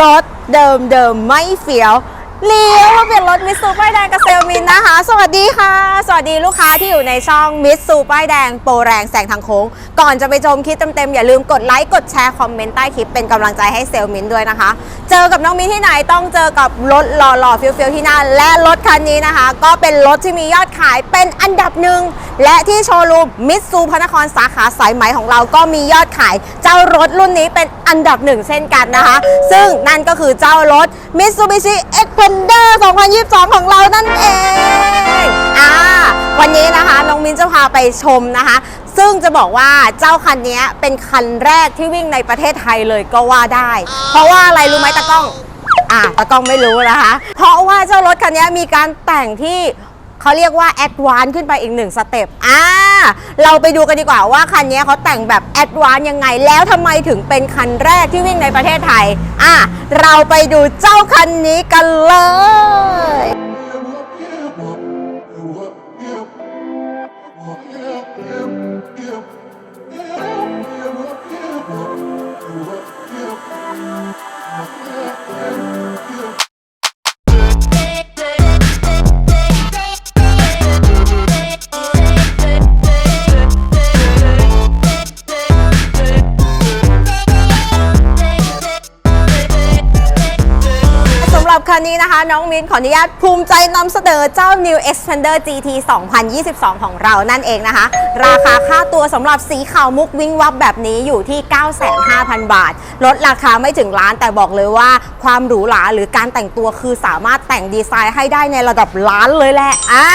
รถเดิมเดิมๆไม่เฟี้ยว เลี้ยวมาเป็นรถมิตซูป้ายแดงกับเซลมินนะคะ สวัสดีค่ะ สวัสดีลูกค้าที่อยู่ในช่องมิตซูป้ายแดงโปรแรงแสงทางโค้ง ก่อนจะไปชมคลิปเต็มๆอย่าลืมกดไลค์กดแชร์คอมเมนต์ใต้คลิปเป็นกำลังใจให้เซลมินด้วยนะคะ เจอกับน้องมินที่ไหนต้องเจอกับรถหล่อๆฟี้ยวๆที่นั่นและรถคันนี้นะคะ ก็เป็นรถที่มียอดขายเป็นอันดับหนึ่งและที่โชว์รูมมิตซูพระนครสาขาสายไหมของเราก็มียอดขาย เจ้ารถรุ่นนี้เป็นอันดับหนึ่งเช่นกันนะคะ ซึ่งนั่นก็คือเจ้ารถ Mitsubishi Wonder 2022 ของเรานั่นเองอ่าวันนี้นะคะน้องมิ้นจะพาไปชมนะคะ ซึ่งจะบอกว่าเจ้าคันนี้เป็นคันแรกที่วิ่งในประเทศไทยเลยก็ว่าได้ เพราะว่าอะไรรู้ไหมตะก้อง อ่าตะก้องไม่รู้นะคะ เพราะว่าเจ้ารถคันนี้มีการแต่งที่ เขาเรียกว่าแอดวานขึ้นไปอีกหนึ่งสเต็ปอ่าเราไปดูกันดีกว่าว่าคันนี้เขาแต่งแบบแอดวานยังไง แล้วทำไมถึงเป็นคันแรกที่วิ่งในประเทศไทย อ่าเราไปดูเจ้าคันนี้กันเลย รับคันนี้นะคะ น้องมิ้นขออนุญาตภูมิใจนำเสนอเจ้า New Xpander GT 2022 ของเรานั่นเองนะคะ ราคาค่าตัวสำหรับสีขาวมุกวิงวับแบบนี้อยู่ที่ 95,000 บาท ลดราคาไม่ถึงล้านแต่บอกเลยว่า ความหรูหราหรือการแต่งตัวคือสามารถแต่งดีไซน์ให้ได้ในระดับล้านเลยแหละอ่า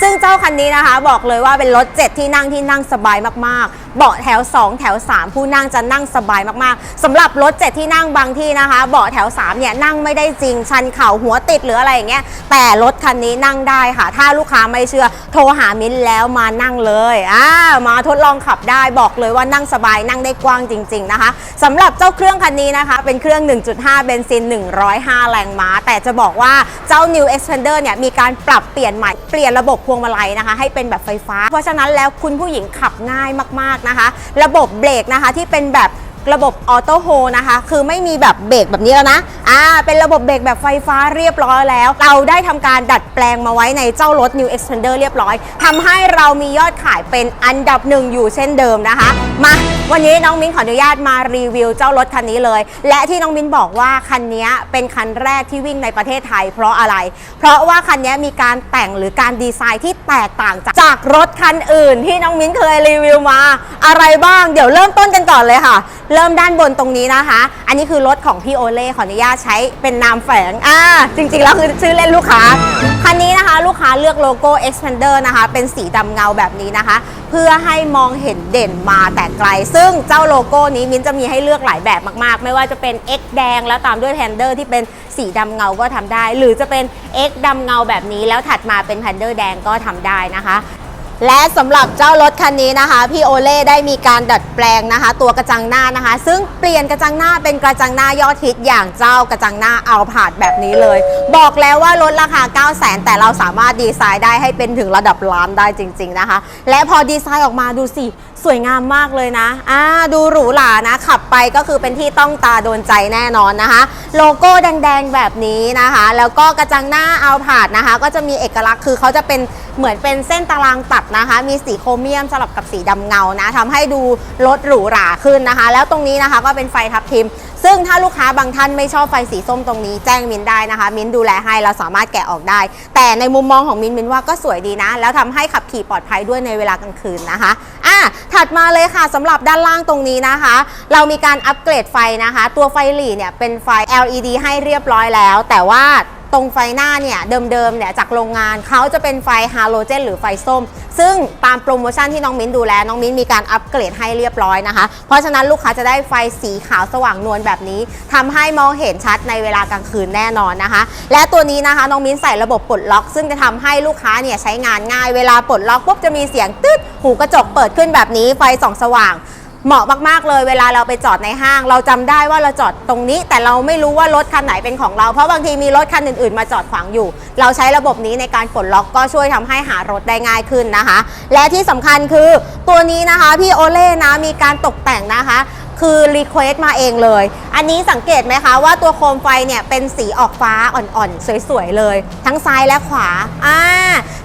ซึ่งเจ้าคันนี้นะคะ บอกเลยว่าเป็นรถ7ที่นั่งที่นั่งสบายมากๆ เบาะแถว 2 แถว 3 ผู้นั่งจะนั่งสบายมากๆสำหรับรถ7ที่นั่งบางที่นะคะ เบาะแถว3เนี่ยนั่งไม่ได้จริง ชันเข่าหัวติดหรืออะไรอย่างเงี้ยแต่รถคันนี้นั่งได้ค่ะ ถ้าลูกค้าไม่เชื่อโทรหามิ้นแล้วมานั่งเลยอ่ามาทดลองขับได้บอกเลยว่านั่งสบายนั่งได้กว้างจริง ๆ นะคะสำหรับเจ้าเครื่องคันนี้นะคะ เป็นเครื่อง 1.5 เบนซิน 105 แรงม้า แต่จะบอกว่าเจ้า New Xpander เนี่ยมีการปรับเปลี่ยนใหม่เปลี่ยนระบบพวงมาลัยนะคะ ให้เป็นแบบไฟฟ้า เพราะฉะนั้นแล้วคุณผู้หญิงขับง่ายมากๆนะคะ ระบบเบรกนะคะที่เป็นแบบ ระบบออโต้โฮนะคะ คือไม่มีแบบเบรกแบบนี้แล้วนะ อ่า เป็นระบบเบรกแบบไฟฟ้าเรียบร้อยแล้ว เราได้ทำการดัดแปลงมาไว้ในเจ้ารถ New Xpander เรียบร้อย ทำให้เรามียอดขายเป็นอันดับหนึ่งอยู่เช่นเดิมนะคะ มา วันนี้น้องมิ้นขออนุญาตมารีวิวเจ้ารถคันนี้เลย และที่น้องมิ้นบอกว่าคันนี้เป็นคันแรกที่วิ่งในประเทศไทย เพราะอะไร เพราะว่าคันนี้มีการแต่งหรือการดีไซน์ที่แตกต่างจากจากรถคันอื่น ที่น้องมิ้นเคยรีวิวมา อะไรบ้าง เดี๋ยวเริ่มต้นกันก่อนเลยค่ะเริ่มด้านบนตรงนี้นะคะ อันนี้คือรถของพี่โอเล่ขออนุญาตใช้เป็นนามแฝงอ่าจริงๆแล้วคือชื่อเล่นลูกค้า คันนี้นะคะลูกค้าเลือกโลโก้ Expander นะคะ เป็นสีดำเงาแบบนี้นะคะ เพื่อให้มองเห็นเด่นมาแต่ไกล ซึ่งเจ้าโลโก้นี้มิ้นจะมีให้เลือกหลายแบบมากๆ ไม่ว่าจะเป็น X แดงแล้วตามด้วยแพนเดอร์ที่เป็นสีดำเงาก็ทำได้ หรือจะเป็น X ดำเงาแบบนี้แล้วถัดมาเป็นแพนเดอร์แดงก็ทำได้นะคะ และสำหรับเจ้ารถคันนี้นะคะ พี่โอเล่ได้มีการดัดแปลงนะคะ ตัวกระจังหน้านะคะ ซึ่งเปลี่ยนกระจังหน้าเป็นกระจังหน้ายอดฮิตอย่างเจ้ากระจังหน้าเอาผาดแบบนี้เลย บอกแล้วว่าลดราคา 9 0 0 0 0 0แต่เราสามารถดีไซน์ได้ให้เป็นถึงระดับล้านได้จริง ๆนะคะ และพอดีไซน์ออกมาดูสิ สวยงามมากเลยนะอ่าดูหรูหรานะ ขับไปก็คือเป็นที่ต้องตาโดนใจแน่นอนนะคะ โลโก้แดงๆแบบนี้นะคะ แล้วก็กระจังหน้าเอาผาดนะคะ ก็จะมีเอกลักษณ์คือเขาจะเป็นเหมือนเป็นเส้นตารางตัดนะคะ มีสีโครเมียมสลับกับสีดำเงานะทำให้ดูรถหรูหราขึ้นนะคะ แล้วตรงนี้นะคะก็เป็นไฟทับทิม ซึ่งถ้าลูกค้าบางท่านไม่ชอบไฟสีส้มตรงนี้แจ้งมินได้นะคะ มินดูแลให้เราสามารถแกะออกได้ แต่ในมุมมองของมินมินว่าก็สวยดีนะ แล้วทำให้ขับขี่ปลอดภัยด้วยในเวลากลางคืนนะคะอะถัดมาเลยค่ะสำหรับด้านล่างตรงนี้นะคะ เรามีการอัปเกรดไฟนะคะ ตัวไฟหลีเนี่ยเป็นไฟ LED ให้เรียบร้อยแล้ว แต่ว่า ตรงไฟหน้าเนี่ยเดิมๆเนี่ยจากโรงงานเขาจะเป็นไฟฮาโลเจนหรือไฟส้ม ซึ่งตามโปรโมชั่นที่น้องมิ้นดูแล น้องมิ้นมีการอัปเกรดให้เรียบร้อยนะคะ เพราะฉะนั้นลูกค้าจะได้ไฟสีขาวสว่างนวลแบบนี้ทำให้มองเห็นชัดในเวลากลางคืนแน่นอนนะคะ และตัวนี้นะคะน้องมิ้นใส่ระบบปลดล็อก ซึ่งจะทำให้ลูกค้าเนี่ยใช้งานง่าย เวลาปลดล็อกปุ๊บจะมีเสียงตึ๊ดหูกระจกเปิดขึ้นแบบนี้ไฟส่องสว่าง เหมาะมากๆเลยเวลาเราไปจอดในห้าง เราจำได้ว่าเราจอดตรงนี้ แต่เราไม่รู้ว่ารถคันไหนเป็นของเรา เพราะบางทีมีรถคันอื่นๆ มาจอดขวางอยู่ เราใช้ระบบนี้ในการปลดล็อกก็ช่วยทำให้หารถได้ง่ายขึ้นนะคะ และที่สำคัญคือตัวนี้นะคะพี่โอเล่นะมีการตกแต่งนะคะคือรีเควสมาเองเลย อันนี้สังเกตไหมคะว่าตัวโคมไฟเนี่ยเป็นสีออกฟ้าอ่อนๆ สวยๆ เลย ทั้งซ้ายและขวา อ่า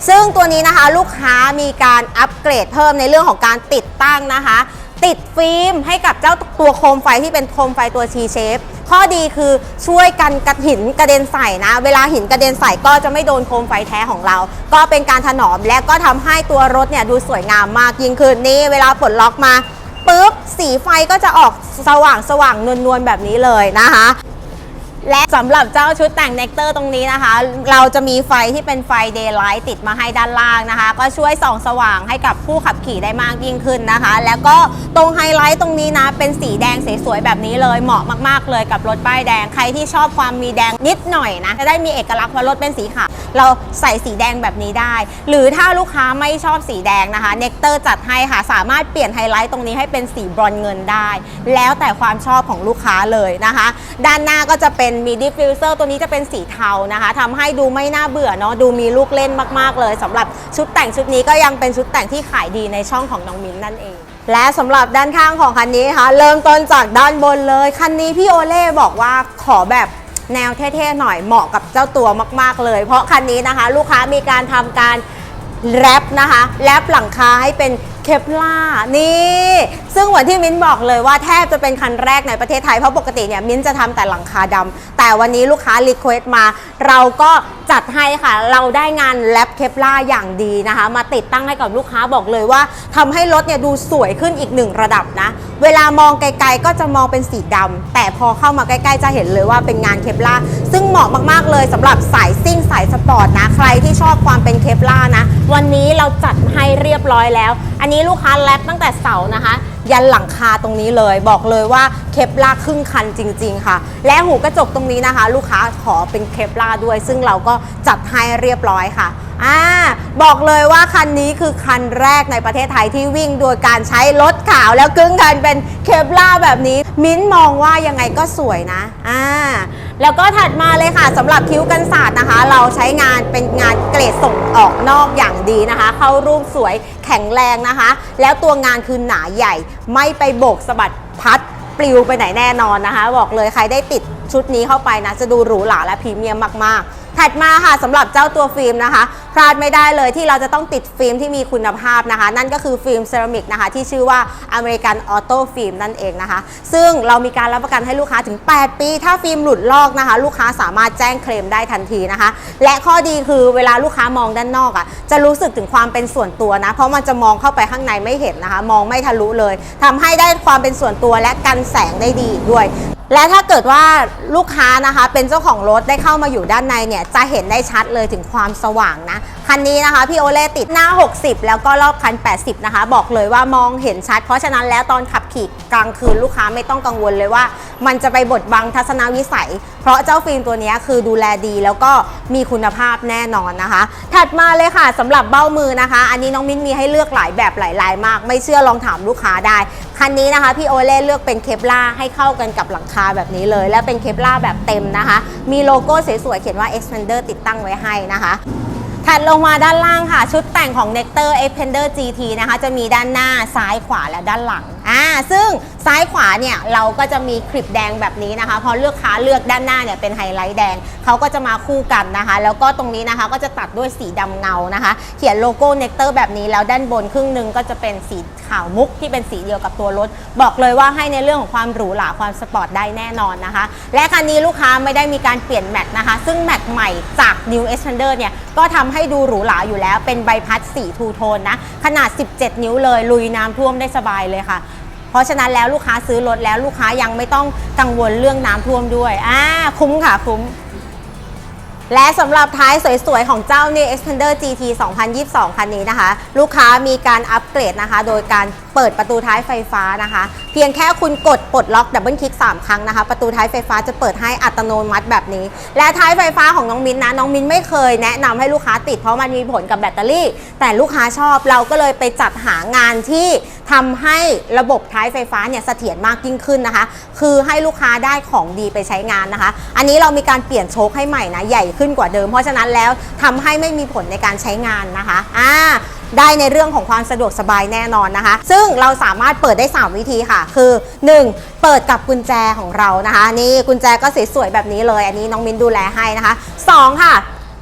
ซึ่งตัวนี้นะคะลูกค้ามีการอัปเกรดเพิ่มในเรื่องของการติดตั้งนะคะ ติดฟิล์มให้กับเจ้าตัวโคมไฟที่เป็นโคมไฟตัวชีเชฟข้อดีคือช่วยกันกระหินกระเด็นใส่นะ เวลาหินกระเด็นใส่ก็จะไม่โดนโคมไฟแท้ของเรา ก็เป็นการถนอมและก็ทำให้ตัวรถเนี่ยดูสวยงามมากยิ่งขึ้นนี่เวลาปลดล็อกมาปุ๊บสีไฟก็จะออกสว่างสว่างนวลๆแบบนี้เลยนะคะ และสำหรับเจ้าชุดแต่งเนกเตอร์ตรงนี้นะคะ เราจะมีไฟที่เป็นไฟเดย์ไลท์ติดมาให้ด้านล่างนะคะ ก็ช่วยส่องสว่างให้กับผู้ขับขี่ได้มากยิ่งขึ้นนะคะ แล้วก็ตรงไฮไลท์ตรงนี้นะ เป็นสีแดงสวยๆแบบนี้เลยเหมาะมากๆเลยกับรถป้ายแดงใครที่ชอบความมีแดงนิดหน่อยนะจะได้มีเอกลักษณ์เพราะรถเป็นสีขาวเราใส่สีแดงแบบนี้ได้ หรือถ้าลูกค้าไม่ชอบสีแดงนะคะเนกเตอร์จัดให้ค่ะสามารถเปลี่ยนไฮไลท์ตรงนี้ให้เป็นสีบรอนซ์เงินได้ แล้วแต่ความชอบของลูกค้าเลยนะคะ ด้านหน้าก็จะเป็นมีดิฟฟิวเซอร์ตัวนี้จะเป็นสีเทานะคะทำให้ดูไม่น่าเบื่อเนาะดูมีลูกเล่นมากๆเลยสำหรับชุดแต่งชุดนี้ก็ยังเป็นชุดแต่งที่ขายดีในช่องของน้องมิ้นนั่นเองและสำหรับด้านข้างของคันนี้ค่ะเริ่มต้นจากด้านบนเลย คันนี้พี่โอเล่บอกว่าขอแบบแนวเท่ๆหน่อยเหมาะกับเจ้าตัวมากๆเลย เพราะคันนี้นะคะ ลูกค้ามีการทำการแรปนะคะแรปหลังคาให้เป็นเคปล่านี่ ซึ่งเหมือนที่มิ้นบอกเลยว่าแทบจะเป็นคันแรกในประเทศไทย เพราะปกติเนี่ยมิ้นจะทำแต่หลังคาดำแต่วันนี้ลูกค้ารีเควสต์มา เราก็จัดให้ค่ะ เราได้งานแรปเคปล่าอย่างดีนะคะ มาติดตั้งให้กับลูกค้าบอกเลยว่าทำให้รถเนี่ยดูสวยขึ้นอีกหนึ่งระดับนะ เวลามองไกลๆก็จะมองเป็นสีดำแต่พอเข้ามาใกล้ๆจะเห็นเลยว่าเป็นงานเคปล่าซึ่งเหมาะมากๆเลยสำหรับสายซิ่งสายสปอร์ตนะใครที่ชอบความเป็นเคปล่านะ วันนี้เราจัดให้เรียบร้อยแล้ว อันนี้ลูกค้าแรปตั้งแต่เสานะคะยันหลังคาตรงนี้เลย บอกเลยว่าเคปลาครึ่งคันจริง ๆ ค่ะ และหูกระจกตรงนี้นะคะ ลูกค้าขอเป็นเคปลาด้วย ซึ่งเราก็จัดให้เรียบร้อยค่ะอ่าบอกเลยว่าคันนี้คือคันแรกในประเทศไทยที่วิ่งโดยการใช้รถขาวแล้วครึ่งคันเป็นเคปลาแบบนี้ มิ้นมองว่ายังไงก็สวยนะอ่าแล้วก็ถัดมาเลยค่ะสำหรับคิ้วกันศาสตร์นะคะ เราใช้งานเป็นงานเกรดส่งออกนอกอย่างดีนะคะ เข้ารูปสวย ข็งแรงนะคะ แล้วตัวงานคือหนาใหญ่ ไม่ไปโบกสะบัดพัดปลิวไปไหนแน่นอนนะคะ บอกเลยใครได้ติดชุดนี้เข้าไปนะ จะดูหรูหราและพรีเมียมมากๆ ถัดมาค่ะสำหรับเจ้าตัวฟิล์มนะคะ พลาดไม่ได้เลยที่เราจะต้องติดฟิล์มที่มีคุณภาพนะคะ นั่นก็คือฟิล์มเซรามิกนะคะที่ชื่อว่าอเมริกันออโต้ฟิล์มนั่นเองนะคะ ซึ่งเรามีการรับประกันให้ลูกค้าถึง 8 ปี ถ้าฟิล์มหลุดลอกนะคะ ลูกค้าสามารถแจ้งเคลมได้ทันทีนะคะ และข้อดีคือเวลาลูกค้ามองด้านนอกอะจะรู้สึกถึงความเป็นส่วนตัวนะ เพราะมันจะมองเข้าไปข้างในไม่เห็นนะคะ มองไม่ทะลุเลยทำให้ได้ความเป็นส่วนตัวและกันแสงได้ดีด้วยและถ้าเกิดว่าลูกค้านะคะเป็นเจ้าของรถได้เข้ามาอยู่ด้านในเนี่ยจะเห็นได้ชัดเลยถึงความสว่างนะคันนี้นะคะพี่โอเล่ติดหน้า 60 แล้วก็รอบคัน 80 นะคะ บอกเลยว่ามองเห็นชัด เพราะฉะนั้นแล้วตอนขับขี่กลางคืนลูกค้าไม่ต้องกังวลเลยว่า มันจะไปบดบังทัศนวิสัย เพราะเจ้าฟิล์มตัวนี้คือดูแลดีแล้วก็มีคุณภาพแน่นอนนะคะ ถัดมาเลยค่ะสำหรับเบ้ามือนะคะ อันนี้น้องมิ้นมีให้เลือกหลายแบบหลายลายมาก ไม่เชื่อลองถามลูกค้าได้ คันนี้นะคะพี่โอเล่เลือกเป็นเคปล่าให้เข้ากันกับหลังคาแบบนี้เลย และเป็นเคปล่าแบบเต็มนะคะ มีโลโก้สวยๆเขียนว่า Expander ติดตั้งไว้ให้นะคะ ถัดลงมาด้านล่างค่ะ ชุดแต่งของ Nectar Expander GT นะคะ จะมีด้านหน้าซ้ายขวาและด้านหลังอ่าซึ่ง ซ้ายขวาเนี่ยเราก็จะมีคลิปแดงแบบนี้นะคะพอเลือกค้าเลือกด้านหน้าเนี่ยเป็นไฮไลท์แดงเขาก็จะมาคู่กันนะคะ แล้วก็ตรงนี้นะคะก็จะตัดด้วยสีดำเงานะคะ เขียนโลโก้ Nectar แบบนี้แล้วด้านบนครึ่งหนึ่งก็จะเป็นสีขาวมุกที่เป็นสีเดียวกับตัวรถ บอกเลยว่าให้ในเรื่องของความหรูหราความสปอร์ตได้แน่นอนนะคะ และคันนี้ลูกค้าไม่ได้มีการเปลี่ยนแม็กนะคะ ซึ่งแม็กใหม่จาก New Expander เนี่ยก็ทำให้ดูหรูหราอยู่แล้วเป็นใบพัดสีทูโทนนะขนาด 17 นิ้วเลยลุยน้ำท่วมได้สบายเลยค่ะ เพราะฉะนั้นแล้วลูกค้าซื้อรถแล้วลูกค้ายังไม่ต้องกังวลเรื่องน้ำท่วมด้วยอ่าคุ้มค่ะคุ้ม และสำหรับท้ายสวยๆ ของเจ้า New Expander GT 2022 คันนี้นะคะ ลูกค้ามีการอัปเกรดนะคะ โดยการ เปิดประตูท้ายไฟฟ้านะคะ เพียงแค่คุณกดปลดล็อกดับเบิลคลิก3ครั้งนะคะ ประตูท้ายไฟฟ้าจะเปิดให้อัตโนมัติแบบนี้ และท้ายไฟฟ้าของน้องมิ้นนะน้องมิ้นไม่เคยแนะนำให้ลูกค้าติดเพราะมันมีผลกับแบตเตอรี่ แต่ลูกค้าชอบเราก็เลยไปจัดหางานที่ทำให้ระบบท้ายไฟฟ้าเนี่ยเสถียรมากยิ่งขึ้นนะคะ คือให้ลูกค้าได้ของดีไปใช้งานนะคะ อันนี้เรามีการเปลี่ยนโชคให้ใหม่นะใหญ่ขึ้นกว่าเดิม เพราะฉะนั้นแล้วทำให้ไม่มีผลในการใช้งานนะคะอ่า ได้ในเรื่องของความสะดวกสบายแน่นอนนะคะ ซึ่งเราสามารถเปิดได้ 3 วิธีค่ะ คือ 1. เปิดกับกุญแจของเรานะคะ นี่กุญแจก็สวยๆแบบนี้เลย อันนี้น้องมินดูแลให้นะคะ 2 ค่ะ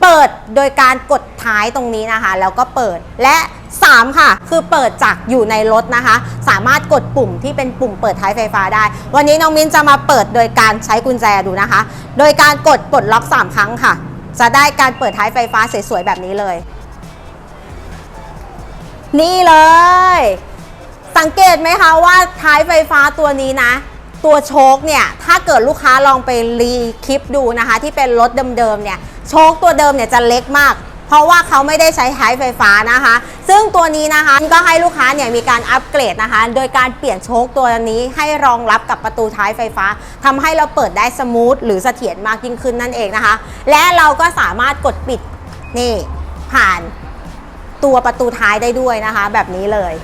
เปิดโดยการกดท้ายตรงนี้นะคะ แล้วก็เปิดและ 3 ค่ะ คือเปิดจากอยู่ในรถนะคะ สามารถกดปุ่มที่เป็นปุ่มเปิดท้ายไฟฟ้าได้ วันนี้น้องมิ้นจะมาเปิดโดยการใช้กุญแจดูนะคะ โดยการกดปลดล็อก 3 ครั้งค่ะ จะได้การเปิดท้ายไฟฟ้าสวยๆแบบนี้เลย นี่เลย สังเกตไหมคะว่าท้ายไฟฟ้าตัวนี้นะ ตัวโชคเนี่ยถ้าเกิดลูกค้าลองไปรีคลิปดูนะคะ ที่เป็นรถเดิมๆเนี่ยโชคตัวเดิมเนี่ยจะเล็กมาก เพราะว่าเขาไม่ได้ใช้ท้ายไฟฟ้านะคะ ซึ่งตัวนี้นะคะก็ให้ลูกค้าเนี่ยมีการอัปเกรดนะคะ โดยการเปลี่ยนโชคตัวนี้ให้รองรับกับประตูท้ายไฟฟ้าทำให้เราเปิดได้สมูทหรือเสถียรมากยิ่งขึ้นนั่นเองนะคะ และเราก็สามารถกดปิดนี่ผ่าน ตัวประตูท้ายได้ด้วยนะคะ แบบนี้เลย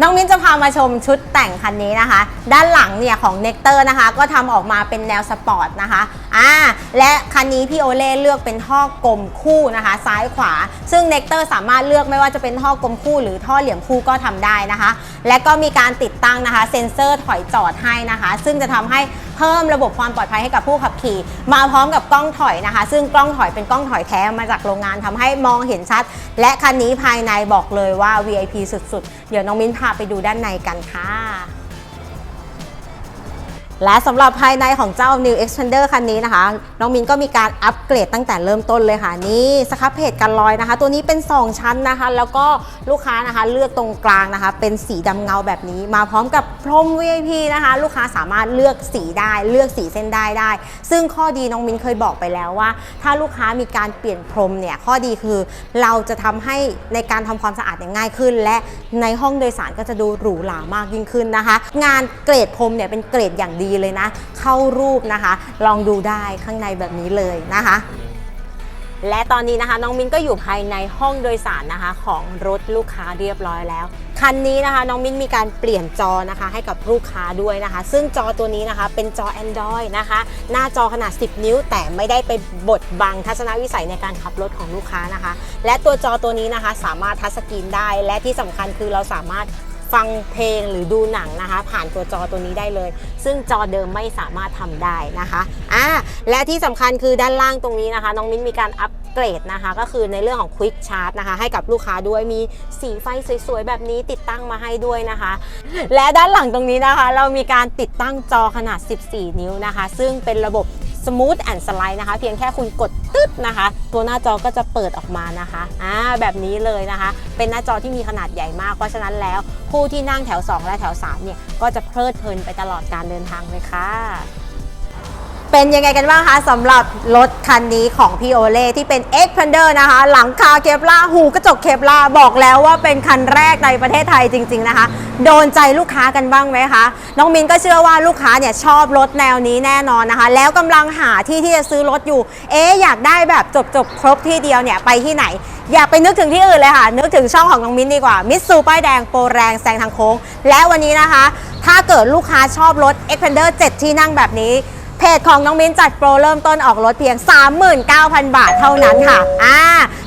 น้องมิ้นจะพามาชมชุดแต่งคันนี้นะคะ ด้านหลังเนี่ยของเน c เตอร์นะคะ ก็ทำออกมาเป็นแนวสปอร์ตนะคะอ่าและคันนี้พี่โอเล่เลือกเป็นท่อกลมคู่นะคะ ซ้ายขวา ซึ่งเน c เตอร์สามารถเลือกไม่ว่าจะเป็นท่อกลมคู่ หรือท่อเหลี่ยมคู่ก็ทำได้นะคะ และก็มีการติดตั้งนะคะ เซ็นเซอร์ถอยจอดให้นะคะ ซึ่งจะทำให้ พิ่มระบบความปลอดภัยให้กับผู้ขับขี่ มาพร้อมกับกล้องถอยนะคะ ซึ่งกล้องถอยเป็นกล้องถอยแท้มาจากโรงงานทำให้มองเห็นชัด และคันนี้ภายในบอกเลยว่า VIP สุดๆ เดี๋ยวน้องมิ้นพาไปดูด้านในกันค่ะ และสำหรับภายในของเจ้า New Expander คันนี้นะคะ น้องมินก็มีการอัปเกรดตั้งแต่เริ่มต้นเลยค่ะนี่สครับเพจกันลอยนะคะ ตัวนี้เป็น 2 ชั้นนะคะ แล้วก็ลูกค้านะคะเลือกตรงกลางนะคะ เป็นสีดำเงาแบบนี้ มาพร้อมกับพรม VIP นะคะ ลูกค้าสามารถเลือกสีได้เลือกสีเส้นได้ได้ ซึ่งข้อดีน้องมินเคยบอกไปแล้วว่า ถ้าลูกค้ามีการเปลี่ยนพรมเนี่ยข้อดีคือ เราจะทำให้ในการทำความสะอาดง่ายขึ้น และในห้องโดยสารก็จะดูหรูหรามากยิ่งขึ้นนะคะ งานเกรดพรมเนี่ยเป็นเกรดอย่างดีเลยนะ เข้ารูปนะคะ ลองดูได้ข้างในแบบนี้เลยนะคะและตอนนี้นะคะน้องมิ้นก็อยู่ภายในห้องโดยสารนะคะของรถลูกค้าเรียบร้อยแล้ว คันนี้นะคะน้องมิ้นมีการเปลี่ยนจอนะคะให้กับลูกค้าด้วยนะคะ ซึ่งจอตัวนี้นะคะเป็นจอ Android นะคะ หน้าจอขนาด 10 นิ้ว แต่ไม่ได้ไปบดบังทัศนวิสัยในการขับรถของลูกค้านะคะ และตัวจอตัวนี้นะคะสามารถทัชสกรีนได้ และที่สำคัญคือเราสามารถ ฟังเพลงหรือดูหนังนะคะ ผ่านตัวจอตัวนี้ได้เลย ซึ่งจอเดิมไม่สามารถทำได้นะคะอ่าและที่สำคัญคือด้านล่างตรงนี้นะคะ น้องมิ้นมีการอัปเกรดนะคะ ก็คือในเรื่องของ Quick Charge นะคะ ให้กับลูกค้าด้วยมีสีไฟสวยๆ แบบนี้ติดตั้งมาให้ด้วยนะคะ และด้านหลังตรงนี้นะคะ เรามีการติดตั้งจอขนาด 14 นิ้วนะคะ ซึ่งเป็นระบบ Smooth and Slide นะคะ เพียงแค่คุณกดตึ๊ดนะคะ ตัวหน้าจอก็จะเปิดออกมานะคะอ่าแบบนี้เลยนะคะ เป็นหน้าจอที่มีขนาดใหญ่มาก เพราะฉะนั้นแล้วผู้ที่นั่งแถว 2 และแถว 3 เนี่ย ก็จะเพลิดเพลินไปตลอดการเดินทางเลยค่ะ เป็นยังไงกันบ้างคะสำหรับรถคันนี้ของพี่โอเล่ที่เป็น X Pander นะคะ หลังคาเคปลาหูกระจกเคปลาบอกแล้วว่าเป็นคันแรกในประเทศไทยจริง ๆนะคะ โดนใจลูกค้ากันบ้างไหมคะ น้องมินก็เชื่อว่าลูกค้าเนี่ยชอบรถแนวนี้แน่นอนนะคะ แล้วกำลังหาที่ที่จะซื้อรถอยู่ เอ๊อยากได้แบบจบๆครบที่เดียวเนี่ยไปที่ไหน อย่าไปนึกถึงที่อื่นเลยค่ะ นึกถึงช่องของน้องมิ้นดีกว่ามิตซูป้ายแดงโปรแรงแซงทางโค้งและวันนี้นะคะ ถ้าเกิดลูกค้าชอบรถ x p a n d e r 7 ที่นั่งแบบนี้ เพจของน้องมิ้นจัดโปรเริ่มต้นออกรถเพียง 39,000 บาทเท่านั้นค่ะอ่า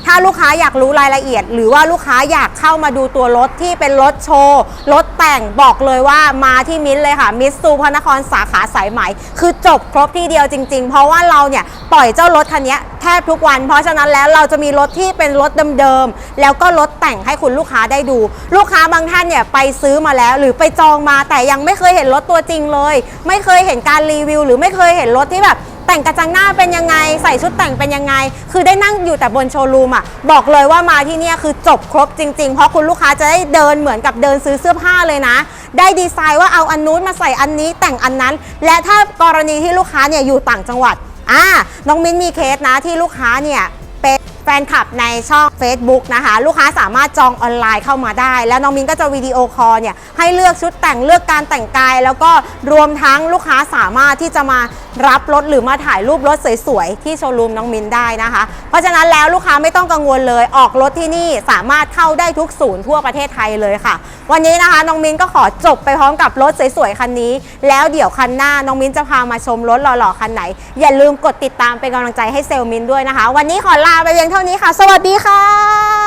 ถ้าลูกค้าอยากรู้รายละเอียด หรือว่าลูกค้าอยากเข้ามาดูตัวรถที่เป็นรถโชว์รถแต่งบอกเลยว่ามาที่มิ้นเลยค่ะมิสซูพระนครสาขาสายไหมคือจบครบที่เดียวจริง ๆ เพราะว่าเราเนี่ยปล่อยเจ้ารถคันนี้แทบทุกวัน เพราะฉะนั้นแล้วเราจะมีรถที่เป็นรถเดิมๆแล้วก็รถแต่งให้คุณลูกค้าได้ดู ลูกค้าบางท่านเนี่ยไปซื้อมาแล้ว หรือไปจองมาแต่ยังไม่เคยเห็นรถตัวจริงเลย ไม่เคยเห็นการรีวิว หรือไม่เคยเห็นรถที่แบบแต่งกระจังหน้าเป็นยังไง ใส่ชุดแต่งเป็นยังไง คือได้นั่งอยู่แต่บนโชว์รูมอะบอกเลยว่ามาที่นี่คือจบครบจริง ๆ เพราะคุณลูกค้าจะได้เดินเหมือนกับเดินซื้อเสื้อผ้าเลยนะ ได้ดีไซน์ว่าเอาอันนู้นมาใส่อันนี้แต่งอันนั้น และถ้ากรณีที่ลูกค้าเนี่ยอยู่ต่างจังหวัดอ่าน้องมิ้นมีเคสนะที่ลูกค้าเนี่ย แฟนคลับในช่อง Facebook นะคะ ลูกค้าสามารถจองออนไลน์เข้ามาได้ แล้วน้องมินก็จะวิดีโอคอลเนี่ยให้เลือกชุดแต่งเลือกการแต่งกาย แล้วก็รวมทั้งลูกค้าสามารถที่จะมารับรถหรือมาถ่ายรูปรถสวยๆที่โชว์รูมน้องมินได้นะคะ เพราะฉะนั้นแล้วลูกค้าไม่ต้องกังวลเลยออกรถที่นี่สามารถเข้าได้ทุกศูนย์ทั่วประเทศไทยเลยค่ะ วันนี้นะคะน้องมินก็ขอจบไปพร้อมกับรถสวยๆคันนี้ แล้วเดี๋ยวคันหน้าน้องมินจะพามาชมรถหล่อๆคันไหน อย่าลืมกดติดตามเป็นกำลังใจให้เซลลมิ้นด้วยนะคะ วันนี้ขอลาไปเพียงเท่านี้ค่ะ สวัสดีค่ะ